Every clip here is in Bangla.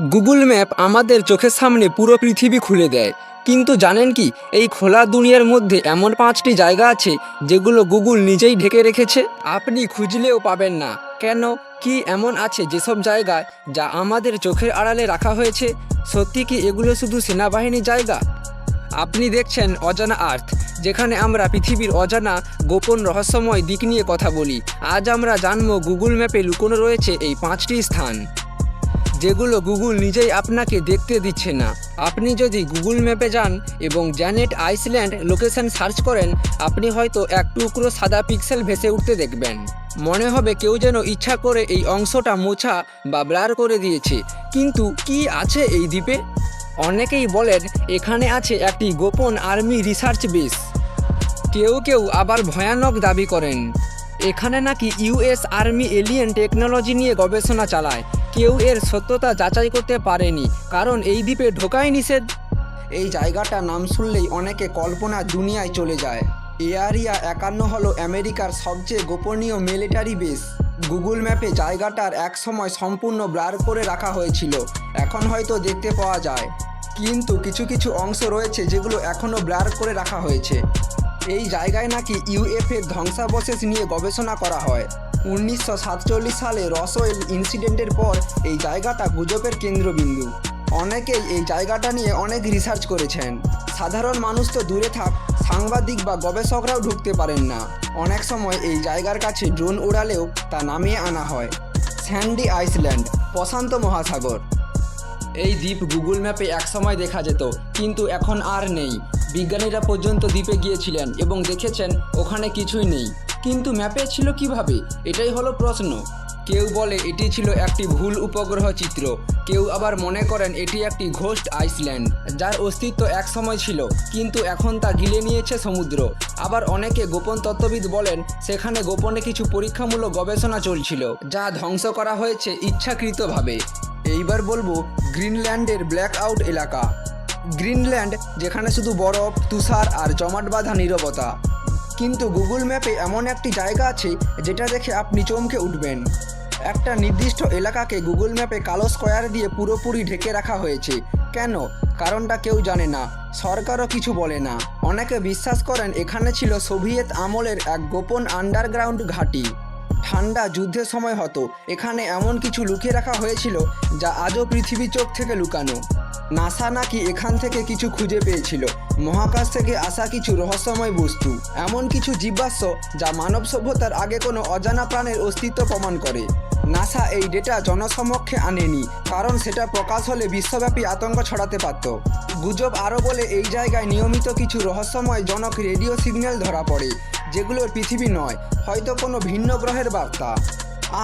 গুগল ম্যাপ আমাদের চোখের সামনে পুরো পৃথিবী খুলে দেয়। কিন্তু জানেন কি, এই খোলা দুনিয়ার মধ্যে এমন পাঁচটি জায়গা আছে যেগুলো গুগল নিজেই ঢেকে রেখেছে? আপনি খুঁজলেও পাবেন না। কেন? কি এমন আছে যেসব জায়গায় যা আমাদের চোখের আড়ালে রাখা হয়েছে? সত্যি কি এগুলো শুধু সেনাবাহিনীর জায়গা? আপনি দেখছেন অজানা আর্থ, যেখানে আমরা পৃথিবীর অজানা, গোপন, রহস্যময় দিক নিয়ে কথা বলি। আজ আমরা জানব গুগল ম্যাপে লুকোনো রয়েছে এই পাঁচটি স্থান। যেগুলো গুগল নিজেই আপনাকে দেখতে দিচ্ছে না। আপনি যদি গুগল ম্যাপে যান এবং জ্যানেট আইসল্যান্ড লোকেশন সার্চ করেন, আপনি হয়তো এক টুকরো সাদা পিক্সেল ভেসে উঠতে দেখবেন। মনে হবে কেউ যেন ইচ্ছা করে এই অংশটা মোছা বা ব্লার করে দিয়েছে। কিন্তু কি আছে এই দ্বীপে? অনেকেই বলেন, এখানে আছে একটি গোপন আর্মি রিসার্চ বেস। কেউ কেউ আবার ভয়ানক দাবি করেন। এখানে নাকি ইউএস আর্মি এলিয়েন টেকনোলজি নিয়ে গবেষণা চালায়। কেউ এর সত্যতা যাচাই করতে পারেনি, কারণ এই দ্বীপে ঢোকাই নিষেধ। এই জায়গাটা নাম শুনলেই অনেকে কল্পনা দুনিয়ায় চলে যায়। এয়ারিয়া একান্ন হলো আমেরিকার সবচেয়ে গোপনীয় মিলিটারি বেস। গুগল ম্যাপে জায়গাটার এক সময় সম্পূর্ণ ব্লার করে রাখা হয়েছিল, এখন হয়তো দেখতে পাওয়া যায়। কিন্তু কিছু কিছু অংশ রয়েছে যেগুলো এখনও ব্লার করে রাখা হয়েছে। এই জায়গায় নাকি ইউএফের ধ্বংসাবশেষ নিয়ে গবেষণা করা হয়। উনিশশো সাতচল্লিশ সালে রসওয়েল ইনসিডেন্টের পর এই জায়গাটা গুজবের কেন্দ্রবিন্দু। অনেকেই এই জায়গাটা নিয়ে অনেক রিসার্চ করেছেন। সাধারণ মানুষ তো দূরে থাক, সাংবাদিক বা গবেষকরাও ঢুকতে পারেন না। অনেক সময় এই জায়গার কাছে ড্রোন উড়ালেও তা নামিয়ে আনা হয়। স্যান্ডি আইসল্যান্ড, প্রশান্ত মহাসাগর। এই দ্বীপ গুগল ম্যাপে একসময় দেখা যেত, কিন্তু এখন আর নেই। বিজ্ঞানীরা পর্যন্ত দ্বীপে গিয়েছিলেন এবং দেখেছেন, ওখানে কিছুই নেই। কিন্তু ম্যাপে ছিল কীভাবে? এটাই হলো প্রশ্ন। কেউ বলে এটি ছিল একটি ভুল উপগ্রহ চিত্র। কেউ আবার মনে করেন এটি একটি ঘোস্ট আইসল্যান্ড, যার অস্তিত্ব এক সময় ছিল, কিন্তু এখন তা গিলে নিয়েছে সমুদ্র। আবার অনেকে গোপন তত্ত্ববিদ বলেন, সেখানে গোপনে কিছু পরীক্ষামূলক গবেষণা চলছিল, যা ধ্বংস করা হয়েছে ইচ্ছাকৃতভাবে। এইবার বলব, গ্রিনল্যান্ডের ব্ল্যাক আউট এলাকা। গ্রিনল্যান্ড, যেখানে শুধু বরফ, তুষার আর জমাট বাঁধা নীরবতা। কিন্তু গুগল ম্যাপে এমন একটি জায়গা আছে, যেটা দেখে আপনি চমকে উঠবেন। একটা নির্দিষ্ট এলাকাকে গুগল ম্যাপে কালো স্কোয়ার দিয়ে পুরোপুরি ঢেকে রাখা হয়েছে। কেন? কারণটা কেউ জানে না। সরকারও কিছু বলে না। অনেকে বিশ্বাস করেন এখানে ছিল সোভিয়েত আমলের এক গোপন আন্ডারগ্রাউন্ড ঘাঁটি। ঠান্ডা যুদ্ধের সময় হতো। এখানে এমন কিছু লুকিয়ে রাখা হয়েছিল, যা আজও পৃথিবী চোখ থেকে লুকানো। নাসা নাকি এখান থেকে কিছু খুঁজে পেয়েছিল। মহাকাশ থেকে আসা কিছু রহস্যময় বস্তু। এমন কিছু জীবাশ্ম যা মানব সভ্যতার আগে কোনো অজানা প্রাণের অস্তিত্ব প্রমাণ করে। নাসা এই ডেটা জনসমক্ষে আনেনি, কারণ সেটা প্রকাশ হলে বিশ্বব্যাপী আতঙ্ক ছড়াতে পারত। গুজব আরও বলে, এই জায়গায় নিয়মিত কিছু রহস্যময় জনক রেডিও সিগন্যাল ধরা পড়ে যেগুলোর পৃথিবী নয়, হয়তো কোনো ভিন্ন গ্রহের বার্তা।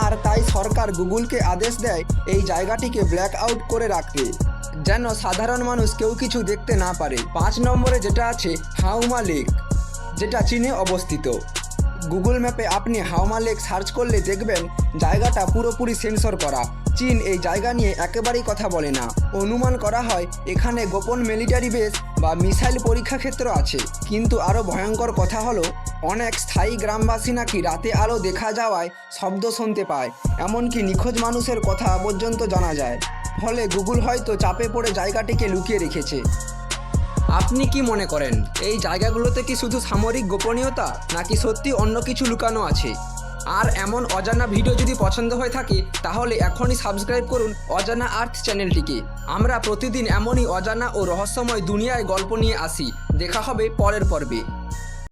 আর তাই সরকার গুগলকে আদেশ দেয় এই জায়গাটিকে ব্ল্যাক আউট করে রাখতে। যেন সাধারণ মানুষ কেউ কিছু দেখতে না পারে। পাঁচ নম্বরে যেটা আছে হাউমা লেক, যেটা চীনে অবস্থিত। গুগল ম্যাপে আপনি হাওমা লেক সার্চ করলে দেখবেন জায়গাটা পুরোপুরি সেন্সর করা। চীন এই জায়গা নিয়ে একেবারেই কথা বলে না। অনুমান করা হয়, এখানে গোপন মিলিটারি বেস বা মিসাইল পরীক্ষা ক্ষেত্র আছে। কিন্তু আরও ভয়ঙ্কর কথা হলো, অনেক স্থায়ী গ্রামবাসী নাকি রাতে আলো দেখা যাওয়ায় শব্দ শুনতে পায়। এমনকি নিখোঁজ মানুষের কথা পর্যন্ত জানা যায়। ফলে গুগল হয়তো চাপে পড়ে জায়গাটিকে লুকিয়ে রেখেছে। আপনি কি মনে করেন, এই জায়গাগুলোতে কি শুধু সামরিক গোপনীয়তা, নাকি সত্যি অন্য কিছু লুকানো আছে? আর এমন অজানা ভিডিও যদি পছন্দ হয়ে থাকে, তাহলে এখনই সাবস্ক্রাইব করুন অজানা আর্থ চ্যানেলটিকে। আমরা প্রতিদিন এমনই অজানা ও রহস্যময় দুনিয়ায় গল্প নিয়ে আসি। দেখা হবে পরের পর্বে।